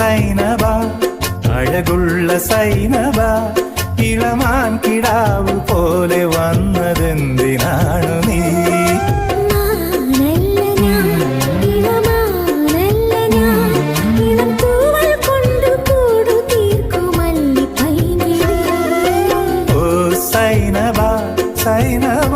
സൈനബ അഴകുള്ള സൈനബ ഇളമാൻ കിടാവ് പോലെ വന്നതെന്തിനാണ് നീ? സൈനബ സൈനബ.